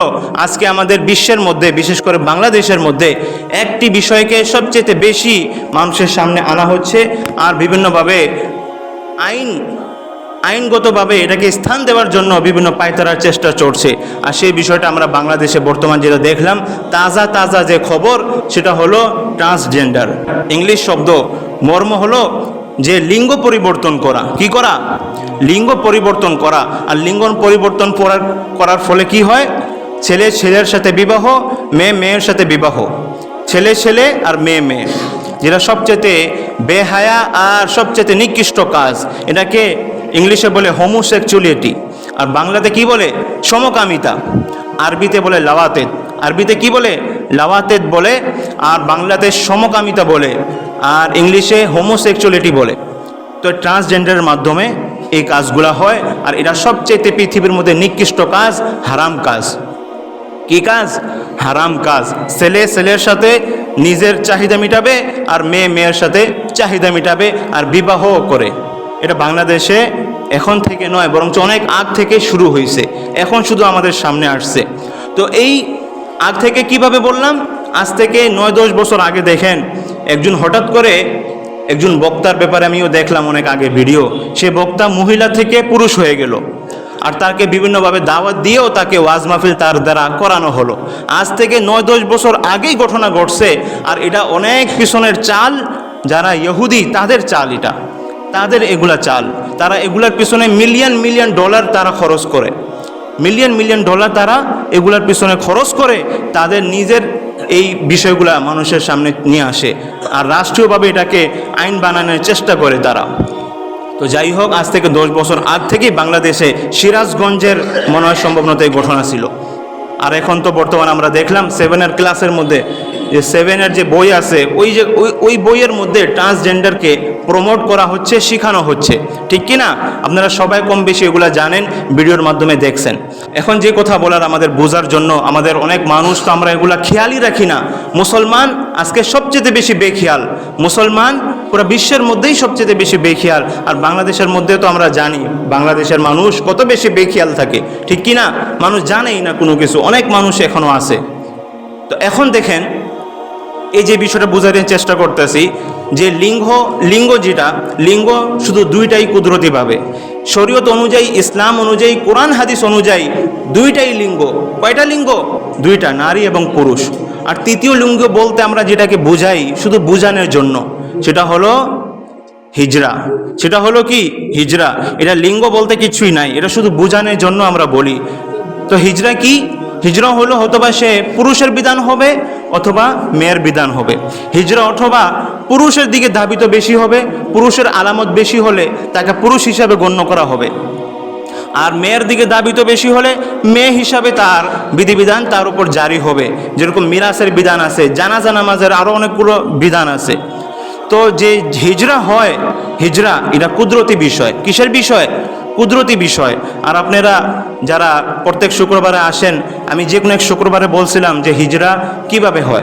আজকে আমাদের বিশ্বের মধ্যে, বিশেষ করে বাংলাদেশের মধ্যে, একটি বিষয়কে সবচেয়ে বেশি মানুষের সামনে আনা হচ্ছে আর বিভিন্নভাবে আইন, আইনগতভাবে এটাকে স্থান দেওয়ার জন্য বিভিন্ন পায়তারার চেষ্টা চলছে। আর সেই বিষয়টা আমরা বাংলাদেশে বর্তমান যেটা দেখলাম, তাজা তাজা যে খবর, সেটা হলো ট্রান্সজেন্ডার। ইংলিশ শব্দ মর্ম হলো যে লিঙ্গ পরিবর্তন করা। কি করা? লিঙ্গ পরিবর্তন করা। আর লিঙ্গ পরিবর্তন করার করার ফলে কি হয়? ছেলে ছেলের সাথে বিবাহ, মেয়ে মেয়ের সাথে বিবাহ। ছেলে ছেলে আর মেয়ে মেয়ে। যেটা সবচেয়ে বেহায়া আর সবচেয়ে নিকৃষ্ট কাজ। এটাকে ইংলিশে বলে হোমোসেক্সুয়ালিটি আর বাংলাতে কি বলে? সমকামিতা। আরবিতে বলে লাওয়াতেদ। আরবিতে কি বলে? লাওয়াতেদ বলে। আর বাংলাতে সমকামিতা বলে। আর ইংলিশে হোমোসেক্সুয়ালিটি বলে। তো ট্রান্সজেন্ডারের মাধ্যমে এই কাজগুলা হয়। আর এটা সবচেয়ে পৃথিবীর মধ্যে নিকৃষ্ট কাজ, হারাম কাজ। কি কাজ? হারাম কাজ। ছেলে, ছেলের সাথে নিজের চাহিদা মিটাবে আর মেয়ে, মেয়ের সাথে চাহিদা মিটাবে আর বিবাহ করে। এটা বাংলাদেশে এখন থেকে নয়, বরঞ্চ অনেক আগ থেকে শুরু হয়েছে এখন শুধু আমাদের সামনে আসছে। তো এই আগ থেকে কীভাবে বললাম? আজ থেকে নয়, দশ বছর আগে দেখেন, একজন হঠাৎ করে একজন বক্তার ব্যাপারে আমিও দেখলাম অনেক আগে ভিডিও। সে বক্তা মহিলা থেকে পুরুষ হয়ে গেল। আর তাকে বিভিন্নভাবে দাওয়াত দিয়েও তাকে ওয়াজ মাহফিল তার দ্বারা করানো হলো। আজ থেকে নয় দশ বছর আগেই ঘটনা ঘটছে, আর এটা অনেক পিছনের চাল, যারা ইহুদি, তাদের চাল এটা। তাদের এগুলা চাল। তারা এগুলার পিছনে মিলিয়ন মিলিয়ন ডলার তারা খরচ করে। মিলিয়ন মিলিয়ন ডলার তারা এগুলার পিছনে খরচ করে, তাদের নিজের এই বিষয়গুলা মানুষের সামনে নিয়ে আসে। আর রাষ্ট্রীয়ভাবে এটাকে আইন বানানোর চেষ্টা করে তারা। তো যাই হোক আজ থেকে দশ বছর আগ থেকেই বাংলাদেশে সিরাজগঞ্জের মনে হয় সম্ভাবনত এই ঘটনা ছিল। আর এখন তো বর্তমানে আমরা দেখলাম সেভেনের ক্লাসের মধ্যে যে সেভেনের যে বই আছে, ওই যে, ওই ওই বইয়ের মধ্যে ট্রান্সজেন্ডারকে প্রমোট করা হচ্ছে, শেখানো হচ্ছে। ঠিক কি না আপনারা সবাই কম বেশি এগুলা জানেন, ভিডিওর মাধ্যমে দেখছেন। এখন যে কথা বলার আমাদের বোঝার জন্য আমাদের অনেক মানুষ তো আমরা এগুলা খেয়ালই রাখি না। মুসলমান আজকে সবচেয়ে বেশি বেখেয়াল। মুসলমান পুরো বিশ্বের মধ্যেই সবচেয়ে বেশি বেখেয়াল। আর বাংলাদেশের মধ্যে তো আমরা জানি, বাংলাদেশের মানুষ কত বেশি বেখেয়াল থাকে। ঠিক কি না মানুষ জানেই না কোনো কিছু। অনেক মানুষ এখনও আছে। তো এখন দেখেন, এই যে বিষয়টা বোঝানোর চেষ্টা করতেছি, যে লিঙ্গ লিঙ্গ যেটা, লিঙ্গ শুধু দুইটাই কুদরতিভাবে শরীয়ত অনুযায়ী, ইসলাম অনুযায়ী, কোরআন, হাদিস অনুযায়ী দুইটাই লিঙ্গ। কয়টা লিঙ্গ? দুইটা, নারী এবং পুরুষ। আর তৃতীয় লিঙ্গ বলতে আমরা যেটাকে বোঝাই শুধু বোঝানোর জন্য, সেটা হলো হিজরা। সেটা হলো কি? হিজরা। এটা লিঙ্গ বলতে কিছুই নাই, এটা শুধু বোঝানোর জন্য আমরা বলি। তো হিজরা কি? হিজরা হলো অথবা সে পুরুষের বিধান হবে অথবা মেয়ের বিধান হবে। হিজরা অথবা পুরুষের দিকে ধাবিত বেশি হবে, পুরুষের আলামত বেশি হলে তাকে পুরুষ হিসাবে গণ্য করা হবে। আর মেয়ের দিকে দাবিত বেশি হলে মেয়ে হিসাবে তার বিধিবিধান তার উপর জারি হবে। যেরকম মিরাসের বিধান আছে, জানাজা নামাজের আরও অনেকগুলো বিধান আছে। তো যে হিজরা হয়, হিজরা এটা কুদরতি বিষয়। কিসের বিষয়? কুদরতি বিষয়। আর আপনারা যারা প্রত্যেক শুক্রবারে আসেন, আমি যে কোনো এক শুক্রবারে বলছিলাম যে হিজরা কীভাবে হয়।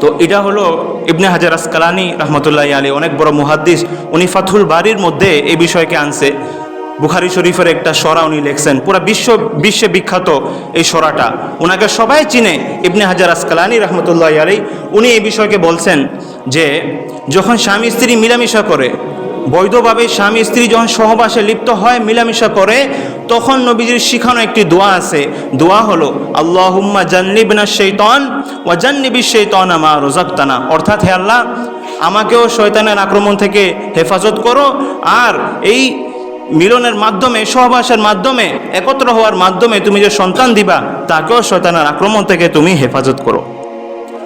তো এটা হলো ইবনে হাজার আসকালানি রহমতুল্লাহ আলী অনেক বড় মুহাদ্দিস, উনি ফাথুল বাড়ির মধ্যে এই বিষয়কে আনছে। বুখারি শরীফের একটা সরা উনি লেখছেন। পুরো বিশ্ব, বিশ্বে বিখ্যাত এই সরাটা। ওনাকে সবাই চিনে ইবনে হাজার আসকালানি রহমতুল্লাহ আলী উনি এই বিষয়কে বলছেন যে, যখন স্বামী স্ত্রী মিলামিশা করে, বৈধভাবে স্বামী স্ত্রী যখন সহবাসে লিপ্ত হয়, মিলামিশা করে, তখন নবীজির শিখানো একটি দোয়া আছে। দোয়া হলো, আল্লাহুম্মা জান্নিবনা শৈতন ওয়া জান্নিবি শৈতন আমা রোজাক্তানা অর্থাৎ হে আল্লাহ, আমাকেও শয়তানের আক্রমণ থেকে হেফাজত করো। আর এই মিলনের মাধ্যমে, সহবাসের মাধ্যমে, একত্র হওয়ার মাধ্যমে তুমি যে সন্তান দিবা, তাকেও শয়তানের আক্রমণ থেকে তুমি হেফাজত করো।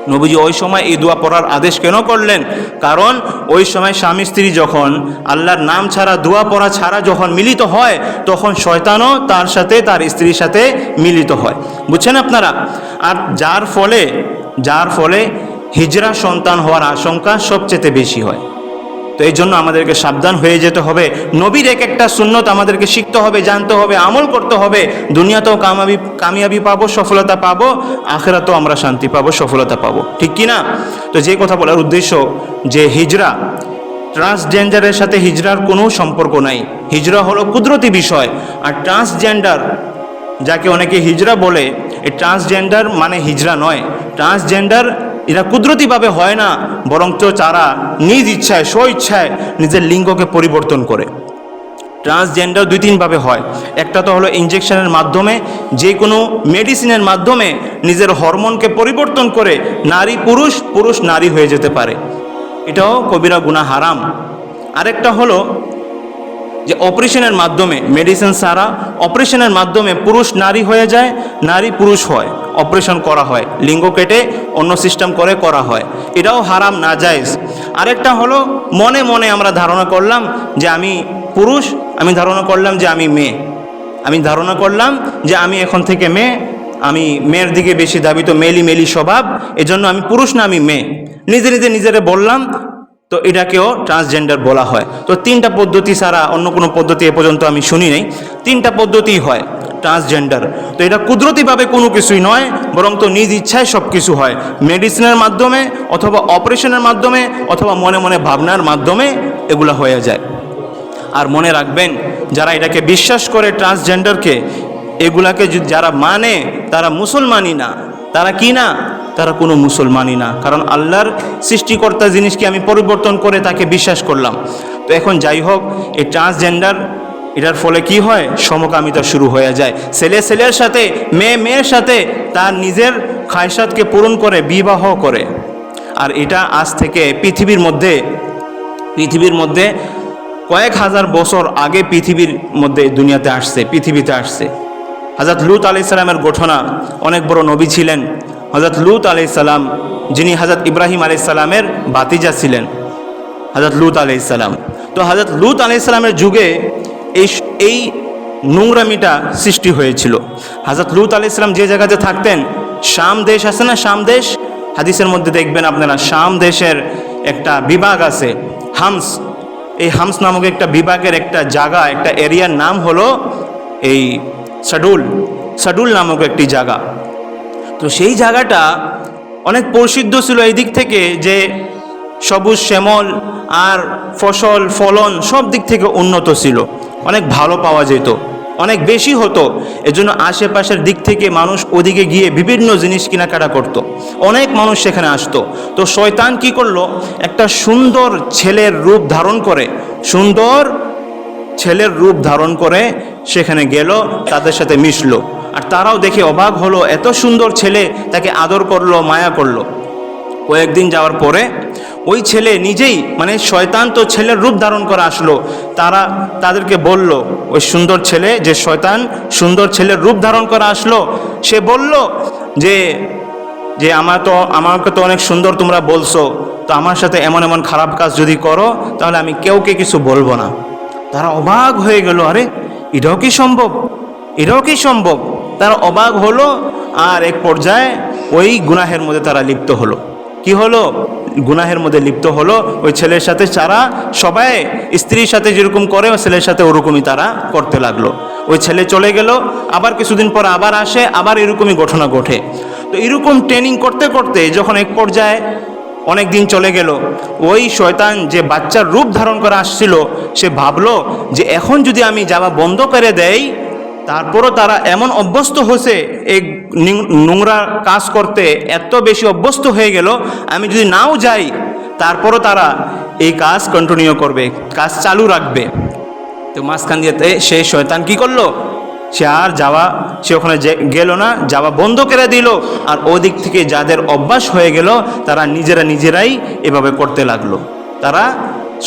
নবীজি ওই সময় এই দোয়া পড়ার আদেশ কেন করলেন? কারণ ওই সময় স্বামী স্ত্রী যখন আল্লাহর নাম ছাড়া, দোয়া পড়া ছাড়া যখন মিলিত হয়, তখন শয়তানও তার সাথে, তার স্ত্রীর সাথে মিলিত হয়। বুঝছেন আপনারা? আর যার ফলে যার ফলে হিজরা সন্তান হওয়ার আশঙ্কা সবচেয়ে বেশি হয়। তো এই জন্য আমাদেরকে সাবধান হয়ে যেতে হবে। নবীর এক একটা সুন্নত আমাদেরকে শিখতে হবে, জানতে হবে, আমল করতে হবে। দুনিয়াতেও কামাবি, কামিয়াবি পাবো, সফলতা পাবো, আখেরাতেও আমরা শান্তি পাবো, সফলতা পাবো। ঠিক কি না? তো যে কথা বলার উদ্দেশ্য যে হিজরা ট্রান্সজেন্ডারের সাথে হিজরার কোনো সম্পর্ক নাই। হিজরা হলো কুদরতি বিষয়। আর ট্রান্সজেন্ডার যাকে অনেকে হিজরা বলে, এই ট্রান্সজেন্ডার মানে হিজরা নয়। ট্রান্সজেন্ডার এরা কুদরতিভাবে হয় না, বরঞ্চ তারা নিজ ইচ্ছায়, স্ব ইচ্ছায় নিজের লিঙ্গকে পরিবর্তন করে। ট্রান্সজেন্ডার দুই তিনভাবে হয়। একটা তো হলো ইঞ্জেকশনের মাধ্যমে, যে কোনো মেডিসিনের মাধ্যমে নিজের হরমোনকে পরিবর্তন করে নারী পুরুষ পুরুষ নারী হয়ে যেতে পারে। এটাও কবিরা গুণা হারাম। আরেকটা হলো যে অপারেশনের মাধ্যমে, মেডিসিন ছাড়া অপারেশনের মাধ্যমে পুরুষ নারী হয়ে যায়, নারী পুরুষ হয়। অপারেশন করা হয়, লিঙ্গ কেটে অন্য সিস্টেম করে করা হয়। এটাও হারাম না জায়েজ আরেকটা হলো, মনে মনে আমরা ধারণা করলাম যে আমি পুরুষ, আমি ধারণা করলাম যে আমি মেয়ে। আমি ধারণা করলাম যে আমি এখন থেকে মেয়ে, আমি মেয়ের দিকে বেশি দাবিত মেলি মেলি স্বভাব, এজন্য আমি পুরুষ না, আমি মেয়ে। নিজে নিজে নিজেরে বললাম, তো এটাকেও ট্রান্সজেন্ডার বলা হয়। তো তিনটা পদ্ধতি ছাড়া অন্য কোনো পদ্ধতি এ পর্যন্ত আমি শুনি নাই। তিনটা পদ্ধতি হয়। ট্রান্সজেন্ডার তো এটা কুদরতিভাবে কোনো কিছুই নয়, বরং তো নিজ ইচ্ছায় সব কিছু হয়। মেডিসিনের মাধ্যমে অথবা অপারেশনের মাধ্যমে অথবা মনে মনে ভাবনার মাধ্যমে এগুলো হয়ে যায়। আর মনে রাখবেন, যারা এটাকে বিশ্বাস করে ট্রান্সজেন্ডারকে এগুলাকে যারা মানে তারা মুসলমানই না। তারা কি না? তারা কোনো মুসলমানই না। কারণ আল্লাহর সৃষ্টিকর্তা জিনিসকে আমি পরিবর্তন করে তাকে বিশ্বাস করলাম। তো এখন যাই হোক, এই ট্রান্সজেন্ডার এটার ফলে কি হয়? সমকামিতা শুরু হয়ে যায়। ছেলে ছেলের সাথে, মেয়ে মেয়ের সাথে তার নিজের খায়সাতকে পূরণ করে, বিবাহ করে। আর এটা আজ থেকে পৃথিবীর মধ্যে পৃথিবীর মধ্যে কয়েক হাজার বছর আগে পৃথিবীর মধ্যে দুনিয়াতে আসছে, পৃথিবীতে আসছে। হজরত লুত আলি সালামের ঘটনা অনেক বড় নবী ছিলেন। হজরত লুত আলি সালাম, যিনি হজরত ইব্রাহিম আলি সালামের বাতিজা ছিলেন। হজরত লুত আলি সালাম। তো হজরত লুত আলি সালামের যুগে এই এই নোংরামিটা সৃষ্টি হয়েছিল। হজরত লুত আলি ইসলাম যে জায়গাতে থাকতেন, শাম দেশ আছে না? শাম দেশ? হাদিসের মধ্যে দেখবেন আপনারা, শাম দেশের একটা বিভাগ আছে, হামস। এই হামস নামক একটা বিভাগের একটা জায়গা, একটা এরিয়ার নাম হলো এই সাডুল। সাডুল নামক একটি জায়গা। তো সেই জায়গাটা অনেক প্রসিদ্ধ ছিল এই দিক থেকে যে সবুজ শ্যামল আর ফসল, ফলন সব দিক থেকে উন্নত ছিল। অনেক ভালো পাওয়া যেত, অনেক বেশি হতো। এজন্য আশেপাশের দিক থেকে মানুষ ওদিকে গিয়ে বিভিন্ন জিনিস কেনাকাটা করত। অনেক মানুষ সেখানে আসতো। তো শয়তান কি করল? একটা সুন্দর ছেলের রূপ ধারণ করে, সুন্দর ছেলের রূপ ধারণ করে সেখানে গেল, তাদের সাথে মিশলো। আর তারাও দেখে অবাক হলো, এত সুন্দর ছেলে তাকে আদর করল, মায়া করল। কয়েকদিন যাওয়ার পরে ওই ছেলে নিজেই মানে শয়তান তো ছেলের রূপ ধারণ করে আসলো, তারা তাদেরকে বলল, ওই সুন্দর ছেলে যে শয়তান সুন্দর ছেলের রূপ ধারণ করে আসলো, সে বলল যে যে আমার তো, আমাকে তো অনেক সুন্দর তোমরা বলছো, তো আমার সাথে এমন এমন খারাপ কাজ যদি করো, তাহলে আমি কেউকে কিছু বলব না। তারা অবাক হয়ে গেল, আরে, এটাও কি সম্ভব? এটাও কি সম্ভব? তারা অবাক হলো, আর এক পর্যায়ে ওই গুনাহের মধ্যে তারা লিপ্ত হলো। কি হলো? গুনাহের মধ্যে লিপ্ত হলো। ওই ছেলের সাথে তারা সবাই স্ত্রীর সাথে যেরকম করে, ওই ছেলের সাথে ওরকমই তারা করতে লাগল। ওই ছেলে চলে গেল, আবার কিছুদিন পর আবার আসে, আবার এরকমই ঘটনা ঘটে। তো এরকম ট্রেনিং করতে করতে যখন এক পর্যায়ে অনেক দিন চলে গেল, ওই শয়তান যে বাচ্চার রূপ ধারণ করে আসছিল, সে ভাবলো যে এখন যদি আমি যাওয়া বন্ধ করে দেই তারপরও তারা এমন অভ্যস্ত হয়েছে, এই নোংরা কাজ করতে এত বেশি অভ্যস্ত হয়ে গেল, আমি যদি নাও যাই, তারপরও তারা এই কাজ কন্টিনিউ করবে, কাজ চালু রাখবে। তো মাঝখান দিয়ে সে শয়তান কি করল? সে আর যাওয়া, সে ওখানে গেল না, যাওয়া বন্ধ করে দিল, আর ওদিক থেকে যাদের অভ্যাস হয়ে গেল, তারা নিজেরা নিজেরাই এভাবে করতে লাগল। তারা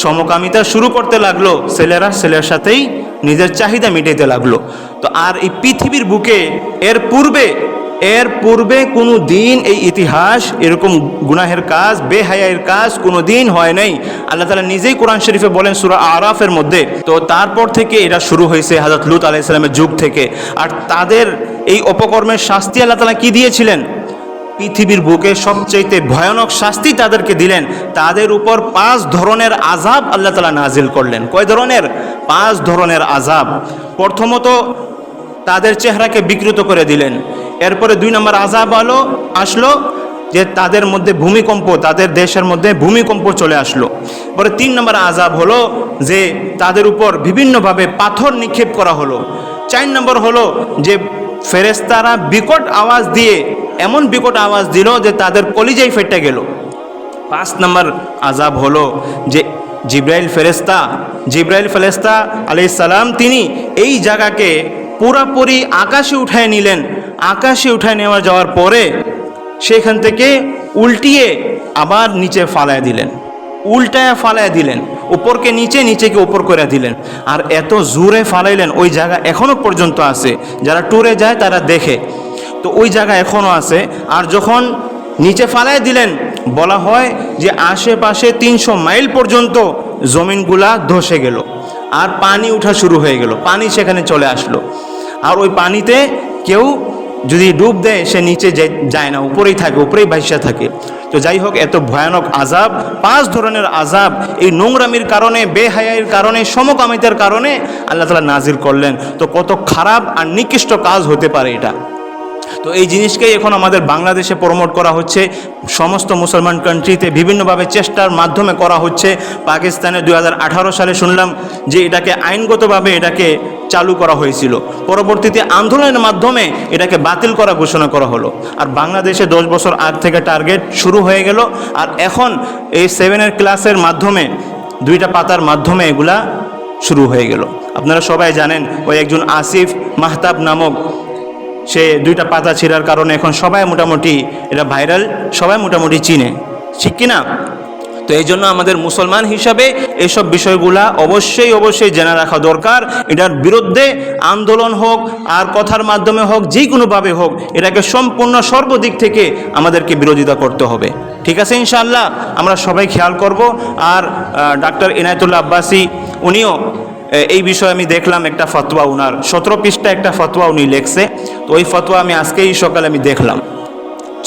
সমকামিতা শুরু করতে লাগল, ছেলেরা ছেলের সাথেই নিজের চাহিদা মিটাইতে লাগল। তো আর এই পৃথিবীর বুকে এর পূর্বে এর পূর্বে কোনো দিন এই ইতিহাস এরকম গুনাহের কাজ, বেহায়ের কাজ কোনো দিন হয় নাই। আল্লাহ তালা নিজেই কোরআন শরীফে বলেন সুরা আরাফের মধ্যে, তো তারপর থেকে এটা শুরু হয়েছে হাজরত লুত আলাইসালামের যুগ থেকে। আর তাদের এই অপকর্মের শাস্তি আল্লাহ তালা কি দিয়েছিলেন? পৃথিবীর বুকে সবচাইতে ভয়ানক শাস্তি তাদেরকে দিলেন, তাদের উপর পাঁচ ধরনের আজাব আল্লাহ তালা নাজিল করলেন। কয় ধরনের? পাঁচ ধরনের আজাব প্রথমত, তাদের চেহারাকে বিকৃত করে দিলেন। এরপরে দুই নম্বর আজাব আলো আসলো যে তাদের মধ্যে ভূমিকম্প, তাদের দেশের মধ্যে ভূমিকম্প চলে আসলো। পরে তিন নম্বর আজাব হলো যে তাদের উপর বিভিন্নভাবে পাথর নিক্ষেপ করা হলো। চার নম্বর হলো যে ফেরেস্তারা বিকট আওয়াজ দিয়ে, এমন বিকট আওয়াজ দিল যে তাদের কলিজাই ফেটে গেল। পাঁচ নম্বর আজাব হলো যে জিব্রাইল ফেরেস্তা জিব্রাইল ফেরেস্তা সালাম তিনি এই জায়গাকে পুরাপুরি আকাশে উঠায় নিলেন। আকাশে উঠায় নেওয়া যাওয়ার পরে সেখান থেকে উল্টিয়ে আবার নিচে ফালায় দিলেন। উল্টায় ফালায় দিলেন। উপরকে নিচে, নিচেকে উপর করে দিলেন। আর এত জোরে ফালাইলেন, ওই জায়গা এখনও পর্যন্ত আছে। যারা ট্যুরে যায়, তারা দেখে। তো ওই জায়গা এখনও আছে। আর যখন নিচে ফালায় দিলেন, বলা হয় যে আশেপাশে তিনশো মাইল পর্যন্ত জমিনগুলা ধসে গেল। আর পানি উঠা শুরু হয়ে গেল। পানি সেখানে চলে আসলো। আর ওই পানিতে কেউ যদি ডুব দেয়, সে নিচে যায় না। উপরেই থাকে, উপরেই ভাইসা থাকে। তো যাই হোক এত ভয়ানক আজাব, পাঁচ ধরনের আজাব, এই নোংরামির কারণে বেহায়ের কারণে, সমকামিতার কারণে আল্লাহ তালা নাজির করলেন। তো কত খারাপ আর নিকৃষ্ট কাজ হতে পারে এটা। তো এই জিনিসকেই এখন আমাদের বাংলাদেশে প্রমোট করা হচ্ছে। সমস্ত মুসলমান কান্ট্রিতে বিভিন্নভাবে চেষ্টার মাধ্যমে করা হচ্ছে। পাকিস্তানে দু হাজার আঠারো সালে শুনলাম যে এটাকে আইনগতভাবে এটাকে চালু করা হয়েছিল। পরবর্তীতে আন্দোলনের মাধ্যমে এটাকে বাতিল করা ঘোষণা করা হলো। আর বাংলাদেশে দশ বছর আগ থেকে টার্গেট শুরু হয়ে গেল। আর এখন এই সেভেনের ক্লাসের মাধ্যমে, দুইটা পাতার মাধ্যমে এগুলা শুরু হয়ে গেল। আপনারা সবাই জানেন ওই একজন আসিফ মাহতাব নামক সে দুইটা পাতা ছিঁড়ার কারণে এখন সবাই মোটামুটি এটা ভাইরাল, সবাই মোটামুটি চিনে। ঠিক কি না তো এই জন্য আমাদের মুসলমান হিসাবে এসব বিষয়গুলা অবশ্যই অবশ্যই জেনে রাখা দরকার। এটার বিরুদ্ধে আন্দোলন হোক, আর কথার মাধ্যমে হোক, যে কোনোভাবে হোক, এটাকে সম্পূর্ণ সর্বদিক থেকে আমাদেরকে বিরোধিতা করতে হবে। ঠিক আছে ইনশাআল্লাহ? আমরা সবাই খেয়াল করব। আর ডাক্তার ইনায়তুল্লাহ আব্বাসি, উনিও এই বিষয়ে আমি দেখলাম একটা ফতোয়া উনার। সতেরো পৃষ্ঠা একটা ফতোয়া উনি লেখছে। তো ওই ফতোয়া আমি আজকেই সকালে আমি দেখলাম।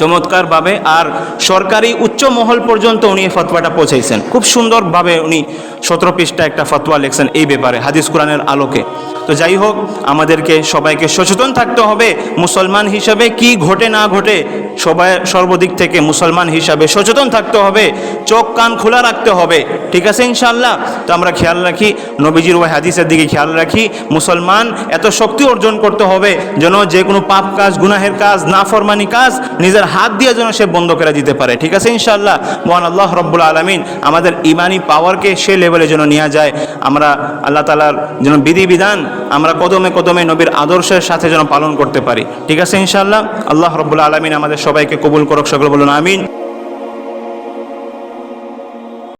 চমৎকারভাবে আর সরকারি উচ্চ মহল পর্যন্ত উনি এই ফতোয়াটা পৌঁছাইছেন। খুব সুন্দরভাবে উনি সতেরো পৃষ্ঠা একটা ফতোয়া লেখছেন এই ব্যাপারে, হাদিস কোরআনের আলোকে। তো যাই হোক, আমাদেরকে সবাইকে সচেতন থাকতে হবে, মুসলমান হিসাবে কি ঘটে না ঘটে সবাই সর্বদিক থেকে মুসলমান হিসাবে সচেতন থাকতে হবে, চোখ কান খোলা রাখতে হবে, ঠিক আছে ইনশাল্লাহ তো আমরা খেয়াল রাখি, নবীজির ওই হাদিসের দিকে খেয়াল রাখি, মুসলমান এত শক্তি অর্জন করতে হবে যেন যে কোনো পাপ কাজ, গুনাহের কাজ, নাফরমানি কাজ নিজের হাত দিয়ে যেন সে বন্ধ করে দিতে পারে। ঠিক আছে ইনশাল্লাহ মহান আল্লাহ রব্বুল আলমিন আমাদের ইমানি পাওয়ারকে সে লেভেলে যেন নেওয়া যায়। আমরা আল্লাহ তালার যেন বিধিবিধান আমরা কদমে কদমে নবীর আদর্শের সাথে যেন পালন করতে পারি। ঠিক আছে ইনশাল্লাহ আল্লাহ রব্বুল আলমিন আমাদের সবাইকে কবুল করক, সকল বলুন আমিন।